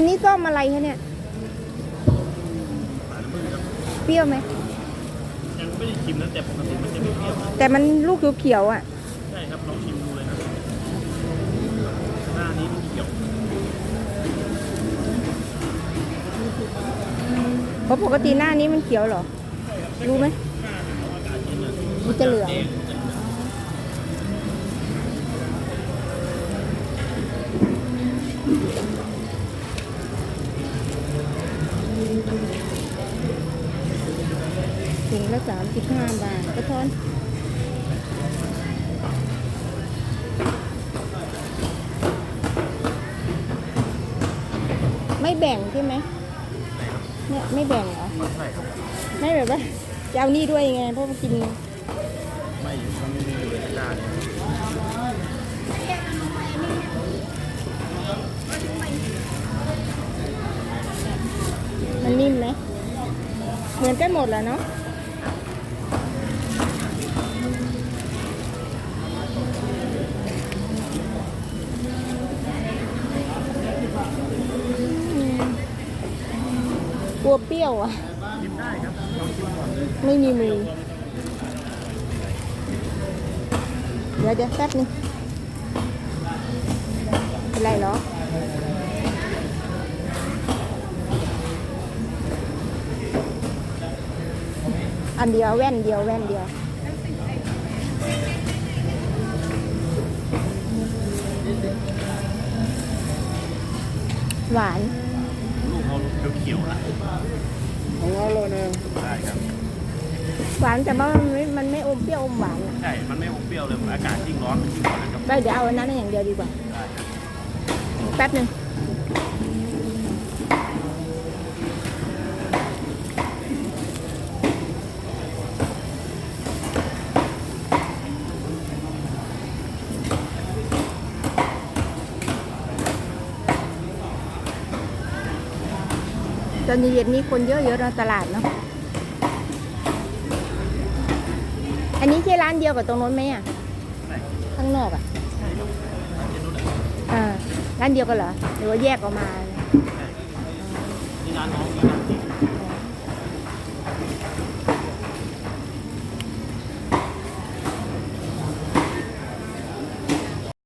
นนี้ส้มอะไรคะเนี่ยสายน้ำผึ้งครับเปรี้ยวไหมยังไม่ได้ชิมนะแต่ปกติมันจะไม่เปรี้ยวนะแต่มันลูกเขียวๆอะ ใช่ครับลองชิมดูเลยนะหน้านี้มันเขียวเพราะปกติหน้านี้มันเขียวเหรอ รู้ไหมหน้าหนาวอากาศเย็นอะมันจะเหลือง แดง ละสามสิบห้าบาทกระท้อนไม่แบ่งใช่ไหมเนี่ยไม่แบ่งเหรอใช่ครับไม่แบบว่าจะเอานี่ด้วยไงเพราะว่ากินไม่มันไม่มีเลยจานเนี่ยมันนิ่มไหมเหมือนกันหมดแล้วเนาะ ลัวเปรี้ยวอะชิมได้ครับลองชิมก่อนเลยไม่มีมือเดี๋ยวเดี๋ยวแป๊บนึงเป็นไรเหรออันเดียวแว่นเดียวแว่นเดียวหวานลูก เขาเขียวๆนะของเราโลนึงได้ครับ หวานแต่ว่ามันไม่มันไม่อมเปรี้ยวอมหวานอะใช่ มันไม่อมเปรี้ยวเลยอากาศยิ่งร้อนมันยิ่งร้อนนะครับไปเดี๋ยวเอาอันนั้นอย่างเดียวดีกว่า ได้ครับ แป๊บหนึ่ง อนเย็นๆนี้คนเยอะๆในตลาดเนาะ อันนี้ใช่ร้านเดียวกับตรงโน้นไหมอะได้ข้างนอกอะใช่ครับร้านเจนุชอะอ่าร้านเดียวกันเหรอ หรือว่าแยกออกมาใช่นี่ร้านน้องนี่ร้านจริง